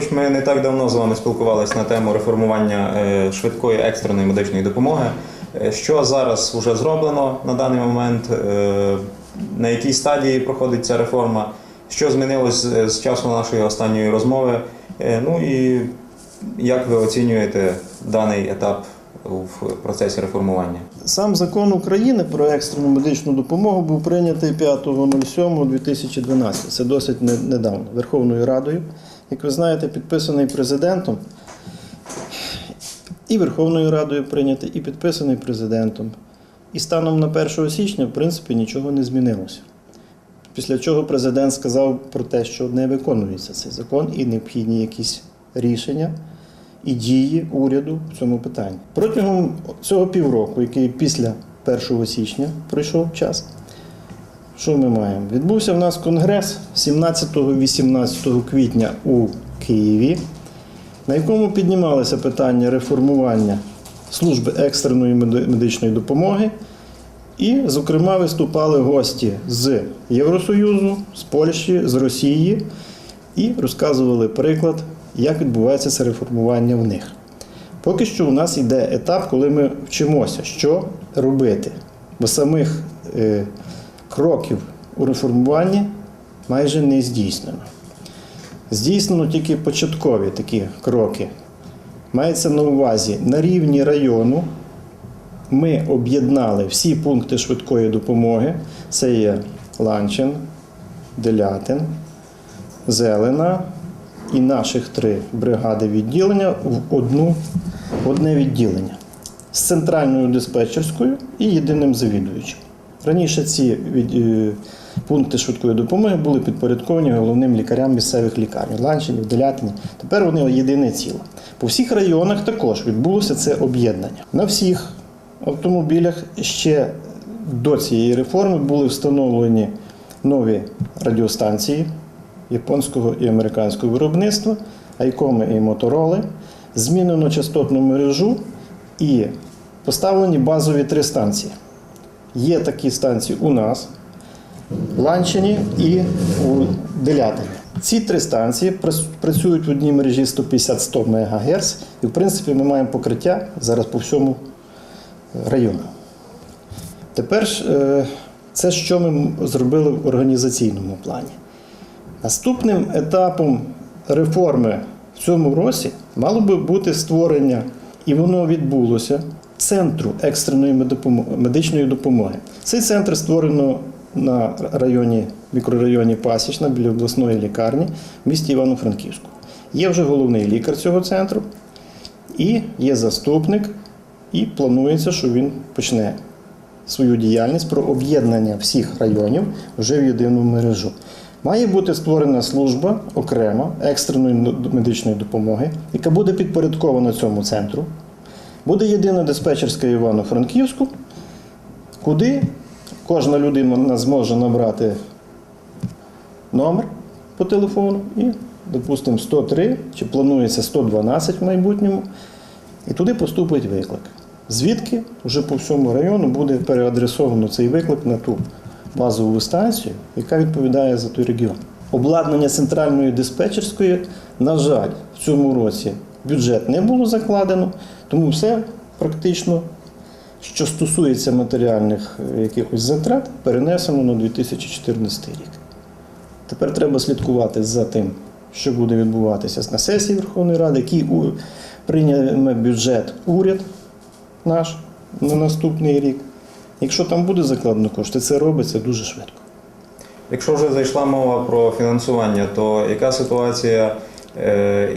Іванович, ми не так давно з вами спілкувалися на тему реформування е, швидкої екстреної медичної допомоги. Е, Що зараз вже зроблено на даний момент? Е, На якій стадії проходить ця реформа? Що змінилось з- часу нашої останньої розмови? Ну і як ви оцінюєте даний етап в процесі реформування? Сам закон України про екстрену медичну допомогу був прийнятий 5.07.2012. Це досить недавно Верховною Радою. Як ви знаєте, підписаний президентом. І Верховною Радою прийнятий, і підписаний президентом. І станом на 1 січня, в принципі, нічого не змінилося. Після чого президент сказав про те, що не виконується цей закон і необхідні якісь рішення і дії уряду в цьому питанні. Протягом цього півроку, який після 1 січня пройшов час, що ми маємо? Відбувся в нас конгрес 17-18 квітня у Києві, на якому піднімалося питання реформування служби екстреної медичної допомоги. І, зокрема, виступали гості з Євросоюзу, з Польщі, з Росії і розказували приклад, як відбувається це реформування в них. Поки що у нас йде етап, коли ми вчимося, що робити, бо самих е, кроків у реформуванні майже не здійснено. Здійснено тільки початкові такі кроки. Мається на увазі на рівні району ми об'єднали всі пункти швидкої допомоги. Це є Ланчин, Делятин, Зелена і наших три бригади відділення в одну, одне відділення з центральною диспетчерською і єдиним завідуючим. Раніше ці е, пункти швидкої допомоги були підпорядковані головним лікарям місцевих лікарень Ланчині, Делятині. Тепер вони єдине ціло. По всіх районах також відбулося це об'єднання. На всіх автомобілях ще до цієї реформи були встановлені нові радіостанції японського і американського виробництва, айкоми і мотороли, змінено частотну мережу і поставлені базові три станції. Є такі станції у нас, в Ланчині і у Делятині. Ці три станції працюють в одній мережі 150-100 МГц, і в принципі ми маємо покриття зараз по всьому району. Тепер е, це що ми зробили в організаційному плані. Наступним етапом реформи в цьому році мало би бути створення, і воно відбулося, центру екстреної медичної допомоги. Цей центр створено на районі, мікрорайоні Пасічна біля обласної лікарні в місті Івано-Франківську. Є вже головний лікар цього центру, і є заступник, і планується, що він почне свою діяльність про об'єднання всіх районів вже в єдину мережу. Має бути створена служба окрема екстреної медичної допомоги, яка буде підпорядкована цьому центру. Буде єдина диспетчерська Івано-Франківську, куди кожна людина зможе набрати номер по телефону і, допустимо, 103 чи планується 112 в майбутньому, і туди поступить виклик. Звідки вже по всьому району буде переадресовано цей виклик на ту базову станцію, яка відповідає за той регіон. Обладнання центральної диспетчерської, на жаль, в цьому році бюджет не було закладено, тому все практично, що стосується матеріальних е, якихось затрат, перенесено на 2014 рік. Тепер треба слідкувати за тим, що буде відбуватися на сесії Верховної Ради, який прийме бюджет уряд наш на наступний рік. Якщо там буде закладено кошти, це робиться дуже швидко. Якщо вже зайшла мова про фінансування, то яка ситуація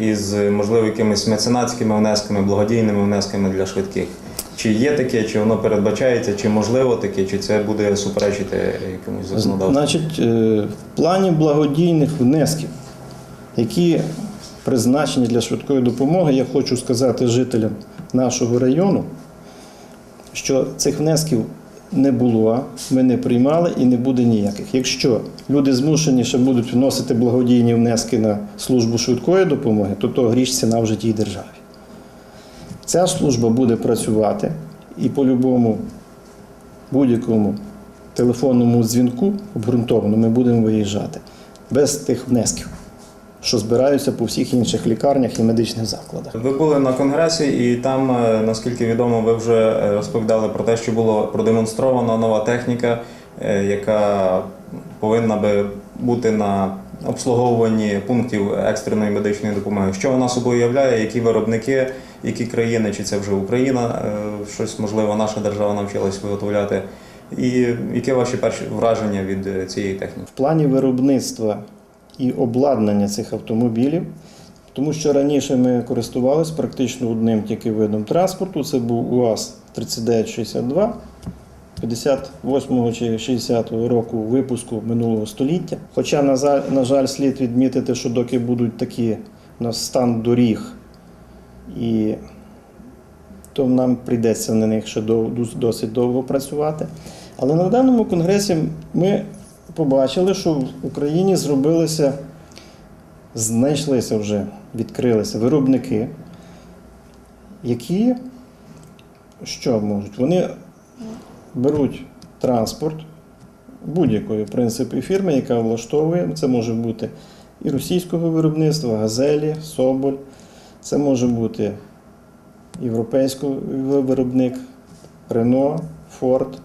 із можливо якимись меценатськими внесками, благодійними внесками для швидких? Чи є таке, чи воно передбачається, чи можливо таке, чи це буде суперечити якомусь законодавству? Значить, е, в плані благодійних внесків, які призначені для швидкої допомоги, я хочу сказати жителям нашого району, що цих внесків не було, ми не приймали і не буде ніяких. Якщо люди змушені ще будуть вносити благодійні внески на службу швидкої допомоги, то то гріш ціна вже тій державі. Ця служба буде працювати і по-любому будь-якому телефонному дзвінку обґрунтовано ми будемо виїжджати без тих внесків. Що збираються по всіх інших лікарнях і медичних закладах. Ви були на конгресі, і там, е, наскільки відомо, ви вже е, розповідали про те, що було продемонстровано нова техніка, е, яка повинна би бути на обслуговуванні пунктів екстреної медичної допомоги. Що вона собою являє, які виробники, які країни, чи це вже Україна, щось можливо наша держава навчилась виготовляти. І які ваші перші враження від цієї техніки? В плані виробництва і обладнання цих автомобілів, тому що раніше ми користувалися практично одним тільки видом транспорту, це був УАЗ 3962. 58 чи 60-го року випуску минулого століття. Хоча, на жаль, на жаль, слід відмітити, що доки будуть такі у нас стан доріг, і то нам прийдеться на них ще досить довго працювати. Але на даному конгресі ми побачили, що в Україні зробилися, знайшлися вже, відкрилися виробники, які що можуть? Вони беруть транспорт будь-якої в принципі фірми, яка влаштовує. Це може бути і російського виробництва, Газелі, Соболь, це може бути європейський виробник, Рено, Форд,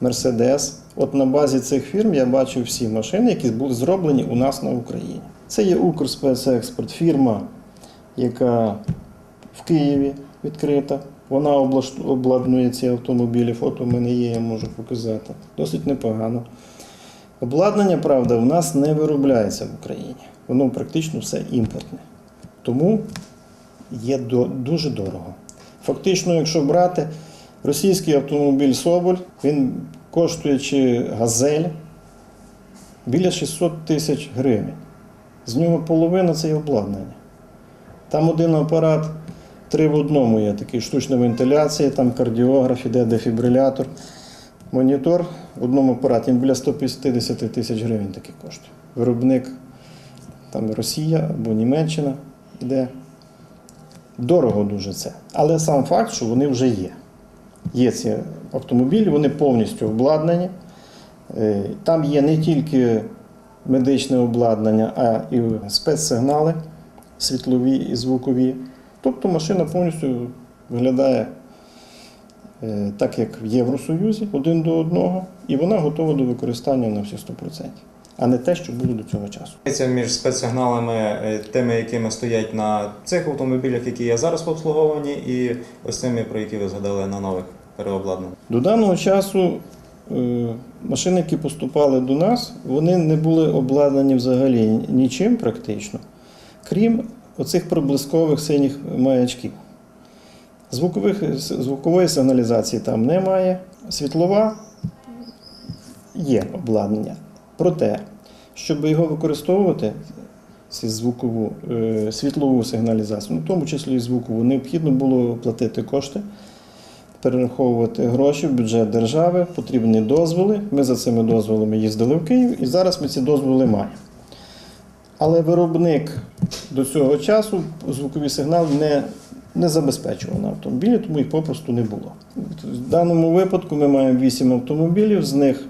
Мерседес. От на базі цих фірм я бачив всі машини, які були зроблені у нас на Україні. Це є Укрспецекспорт, фірма, яка в Києві відкрита. Вона обладнує ці автомобілі. Фото в мене є, я можу показати. Досить непогано. Обладнання, правда, в нас не виробляється в Україні. Воно практично все імпортне. Тому є дуже дорого. Фактично, якщо брати російський автомобіль Соболь, він коштує чи газель біля 600 тисяч гривень. З нього половина це є обладнання. Там один апарат, три в одному є такий штучна вентиляція, там кардіограф, іде дефібрилятор. Монітор в одному апараті біля 150 тисяч гривень такий коштує. Виробник там Росія або Німеччина іде. Дорого дуже це. Але сам факт, що вони вже є. Є ці автомобілі, вони повністю обладнані. Е, Там є не тільки медичне обладнання, а і спецсигнали світлові і звукові. Тобто машина повністю виглядає е, так, як в Євросоюзі, один до одного, і вона готова до використання на всі 100%, а не те, що було до цього часу. Різниця між спецсигналами, е, тими, якими стоять на цих автомобілях, які є зараз в обслуговуванні, і ось цими, про які ви згадали на нових переобладнаннях. До даного часу е, машини, які поступали до нас, вони не були обладнані взагалі нічим практично, крім оцих проблискових синіх маячків. Звукових, звукової сигналізації там немає. Світлова є обладнання. Проте, щоб його використовувати, звукову, е, світлову сигналізацію, ну, в тому числі і звукову, необхідно було платити кошти перераховувати гроші в бюджет держави, потрібні дозволи. Ми за цими дозволами їздили в Київ і зараз ми ці дозволи маємо. Але виробник до цього часу звукові сигнали не, не забезпечував на автомобілі, тому їх попросту не було. В даному випадку ми маємо 8 автомобілів, з них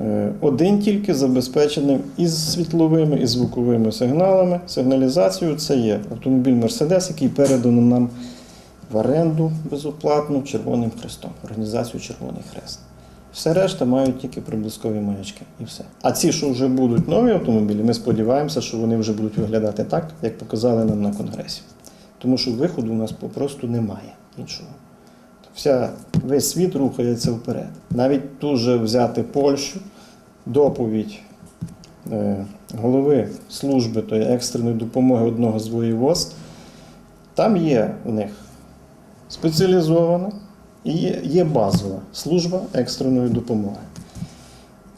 е, один тільки забезпечений із світловими і звуковими сигналами. Сигналізацією це є автомобіль Мерседес, який передано нам в оренду безоплатно Червоним Хрестом, організацію Червоний Хрест. Все решта мають тільки приблизкові маячки і все. А ці, що вже будуть нові автомобілі, ми сподіваємося, що вони вже будуть виглядати так, як показали нам на конгресі. Тому що виходу у нас попросту немає іншого. Вся, весь світ рухається вперед. Навіть тут же взяти Польщу, доповідь е, голови служби тої екстреної допомоги одного з воєводств, там є у них спеціалізована і є, базова служба екстреної допомоги.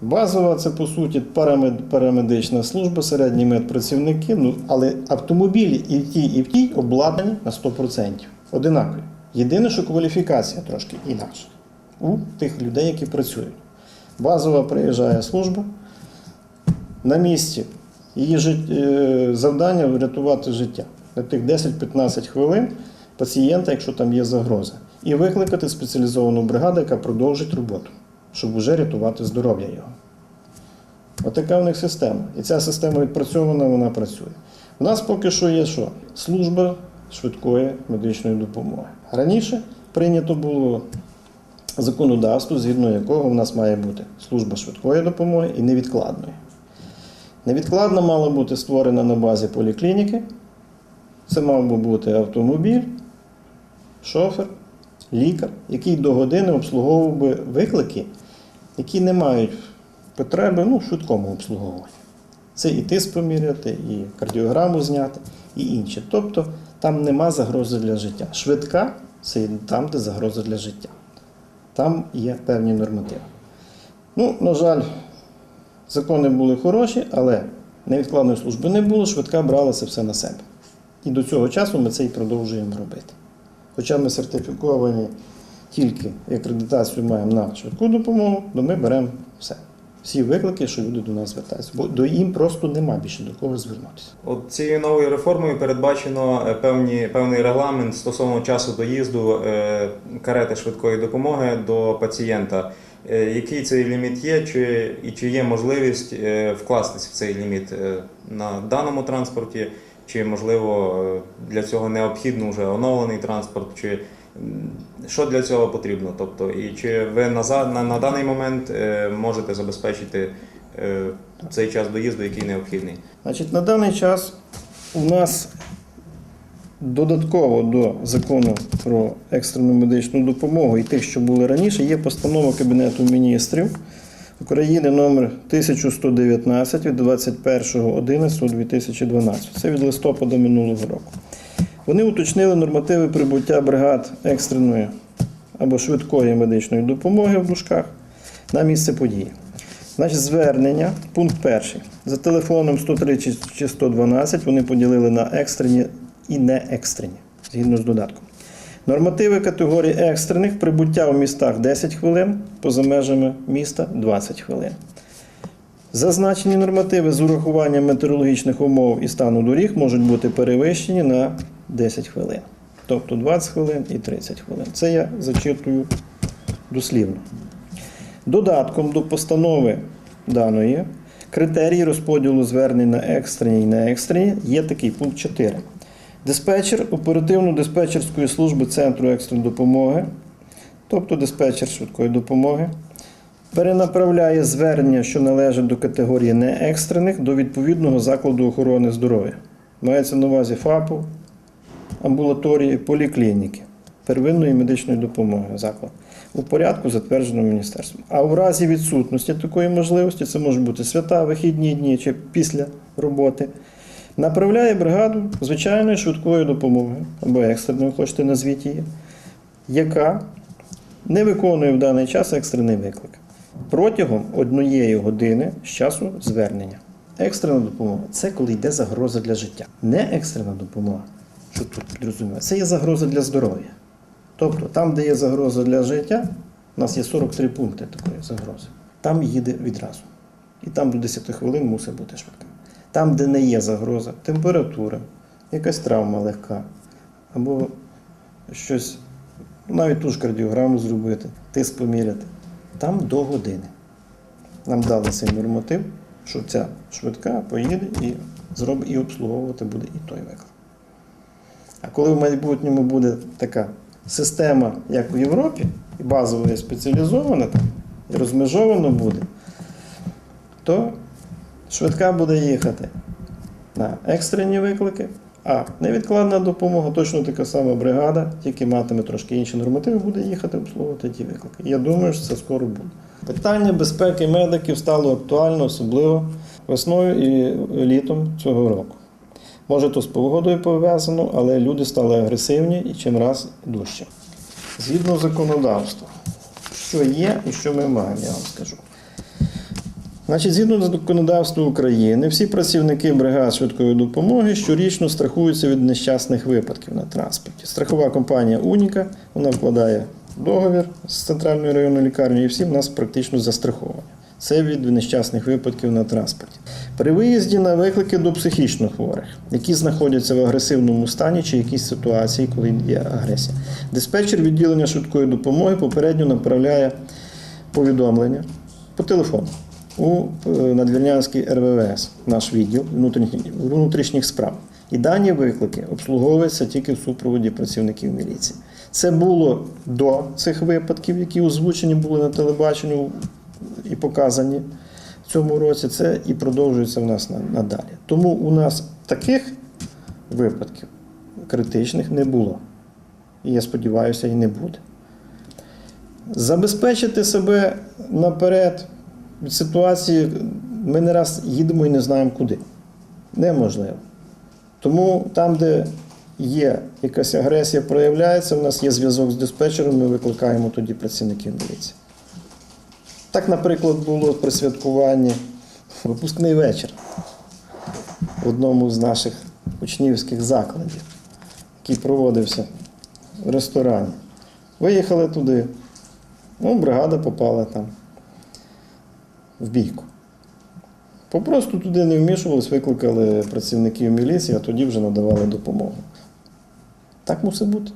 Базова це по суті парамед- парамедична служба, середні медпрацівники, ну, але автомобілі і в тій, і в тій обладнані на 100%. Одинакові. Єдине, що кваліфікація трошки інакша у тих людей, які працюють. Базова приїжджає служба на місці. Її е, завдання врятувати життя на тих 10-15 хвилин пацієнта, якщо там є загроза, і викликати спеціалізовану бригаду, яка продовжить роботу, щоб вже рятувати здоров'я його. Отака в них система. І ця система відпрацьована, вона працює. У нас поки що є що? Служба швидкої медичної допомоги. Раніше прийнято було законодавство, згідно якого в нас має бути служба швидкої допомоги і невідкладної. Невідкладна мала бути створена на базі поліклініки. Це мав би бути автомобіль, шофер, лікар, який до години обслуговував би виклики, які не мають потреби ну, в швидкому обслуговуванні. Це і тиск поміряти, і кардіограму зняти, і інше. Тобто там нема загрози для життя. Швидка це там, де загроза для життя. Там є певні нормативи. Ну, на жаль, закони були хороші, але невідкладної служби не було, швидка брала це все на себе. І до цього часу ми це і продовжуємо робити. Хоча ми сертифіковані тільки і акредитацію маємо на швидку допомогу, то ми беремо все. Всі виклики, що люди до нас звертаються. Бо до їм просто нема більше до кого звернутися. От цією новою реформою передбачено е, певні, певний регламент стосовно часу доїзду е, карети швидкої допомоги до пацієнта. Е, Який цей ліміт є, чи, і чи є можливість вкластись в цей ліміт на даному транспорті, чи можливо для цього необхідно вже оновлений транспорт, чи що для цього потрібно? Тобто, і чи ви на, на, на даний момент е, можете забезпечити е, цей час доїзду, який необхідний? Значить, на даний час у нас додатково до закону про екстрену медичну допомогу і тих, що були раніше, є постанова Кабінету міністрів України номер 1119 від 21.11.2012. Це від листопада минулого року. Вони уточнили нормативи прибуття бригад екстреної або швидкої медичної допомоги в дужках на місце події. Значить, звернення, пункт перший. За телефоном 103 чи- чи 112 вони поділили на екстрені і неекстрені, згідно з додатком. Нормативи категорії екстрених прибуття у містах 10 хвилин, поза межами міста 20 хвилин. Зазначені нормативи з урахуванням метеорологічних умов і стану доріг можуть бути перевищені на 10 хвилин. Тобто 20 хвилин і 30 хвилин. Це я зачитую дослівно. Додатком до постанови даної критерії розподілу звернень на екстрені і неекстрені є такий пункт 4. Диспетчер оперативно-диспетчерської служби Центру екстреної допомоги, тобто диспетчер швидкої допомоги, перенаправляє звернення, що належать до категорії неекстрених, до відповідного закладу охорони здоров'я. Мається на увазі ФАПу, амбулаторії, поліклініки, первинної медичної допомоги заклад у порядку, затвердженому міністерством. А у разі відсутності такої можливості, це можуть бути свята, вихідні дні чи після роботи, направляє бригаду звичайної швидкої допомоги або екстреної, хочете назвіть її, яка не виконує в даний час екстрений виклик протягом однієї години з часу звернення. Екстрена допомога це коли йде загроза для життя. Не екстрена допомога, що тут підрозуміє, це є загроза для здоров'я. Тобто, там, де є загроза для життя, у нас є 43 пункти такої загрози. Там їде відразу. І там до 10 хвилин мусить бути швидка. Там, де не є загроза, температура, якась травма легка, або щось, навіть ту ж кардіограму зробити, тиск поміряти. Там до години. Нам дали цей норматив, що ця швидка поїде і зробить і обслуговувати буде і той виклик. А коли в майбутньому буде така система, як в Європі, і базово і спеціалізована і розмежовано буде, то швидка буде їхати на екстрені виклики, а невідкладна допомога, точно така сама бригада, тільки матиме трошки інші нормативи, буде їхати обслуговувати ті виклики. Я думаю, що це скоро буде. Питання безпеки медиків стало актуально, особливо весною і літом цього року. Може, то з погодою пов'язано, але люди стали агресивні і чим раз дужче. Згідно законодавства, що є і що ми маємо, я вам скажу. Значить, згідно з законодавством України, всі працівники бригад швидкої допомоги щорічно страхуються від нещасних випадків на транспорті. Страхова компанія Уніка вона вкладає договір з центральною районною лікарнею, і всі в нас практично застраховані. Це від нещасних випадків на транспорті. При виїзді на виклики до психічно хворих, які знаходяться в агресивному стані чи якійсь ситуації, коли є агресія. Диспетчер відділення швидкої допомоги попередньо направляє повідомлення по телефону у е, Надвірнянський РВВС, наш відділ внутрішніх, справ. І дані виклики обслуговуються тільки в супроводі працівників міліції. Це було до цих випадків, які озвучені були на телебаченню і показані в цьому році. Це і продовжується в нас надалі. Тому у нас таких випадків критичних не було. І я сподіваюся, і не буде. Забезпечити себе наперед ситуації ми не раз їдемо і не знаємо куди. Неможливо. Тому там, де є якась агресія, проявляється, у нас є зв'язок з диспетчером, ми викликаємо тоді працівників міліції. Так, наприклад, було при святкуванні випускний вечір в одному з наших учнівських закладів, який проводився в ресторані. Виїхали туди, ну, бригада попала там в бійку. Попросту туди не вмішувались, викликали працівників міліції, а тоді вже надавали допомогу. Так мусить бути.